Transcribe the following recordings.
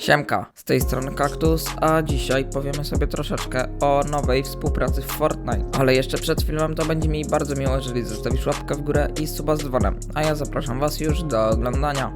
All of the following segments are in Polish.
Siemka, z tej strony Kaktus, a dzisiaj powiemy sobie troszeczkę o nowej współpracy w Fortnite. Ale jeszcze przed filmem to będzie mi bardzo miło, jeżeli zostawisz łapkę w górę i suba z dzwonem, a ja zapraszam was już do oglądania.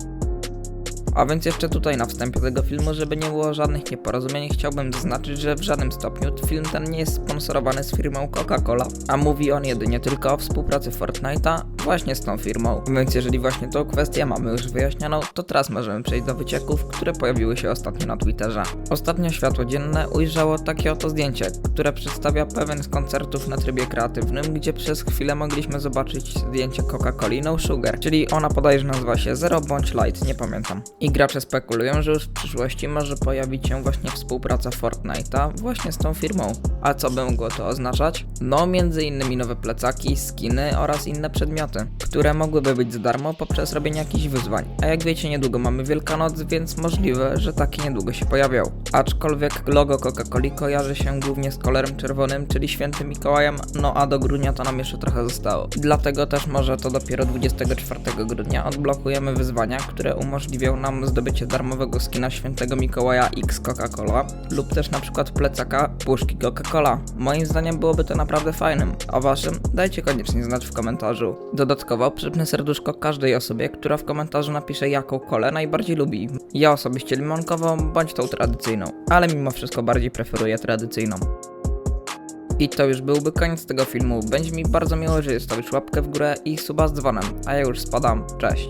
A więc jeszcze tutaj na wstępie tego filmu, żeby nie było żadnych nieporozumień, chciałbym zaznaczyć, że w żadnym stopniu film ten nie jest sponsorowany z firmą Coca-Cola, a mówi on jedynie tylko o współpracy Fortnite'a właśnie z tą firmą. Więc jeżeli właśnie tą kwestię mamy już wyjaśnioną, to teraz możemy przejść do wycieków, które pojawiły się ostatnio na Twitterze. Ostatnio światło dzienne ujrzało takie oto zdjęcie, które przedstawia pewien z koncertów na trybie kreatywnym, gdzie przez chwilę mogliśmy zobaczyć zdjęcie Coca-Coli No Sugar, czyli ona podajże nazywa się Zero bądź Light, nie pamiętam. I gracze spekulują, że już w przyszłości może pojawić się właśnie współpraca Fortnite'a właśnie z tą firmą. A co by mogło to oznaczać? No między innymi nowe plecaki, skiny oraz inne przedmioty, które mogłyby być za darmo poprzez robienie jakichś wyzwań. A jak wiecie, niedługo mamy Wielkanoc, więc możliwe, że takie niedługo się pojawią. Aczkolwiek logo Coca-Coli kojarzy się głównie z kolorem czerwonym, czyli świętym Mikołajem, no a do grudnia to nam jeszcze trochę zostało. Dlatego też może to dopiero 24 grudnia odblokujemy wyzwania, które umożliwią nam zdobycie darmowego skina świętego Mikołaja X Coca-Cola lub też na przykład plecaka puszki Coca-Cola. Moim zdaniem byłoby to naprawdę fajnym, a waszym dajcie koniecznie znać w komentarzu. Dodatkowo przypnę serduszko każdej osobie, która w komentarzu napisze jaką kolę najbardziej lubi. Ja osobiście limonkową bądź tą tradycyjną, ale mimo wszystko bardziej preferuję tradycyjną. I to już byłby koniec tego filmu. Będzie mi bardzo miło, że zostawisz łapkę w górę i suba z dzwonem. A ja już spadam. Cześć.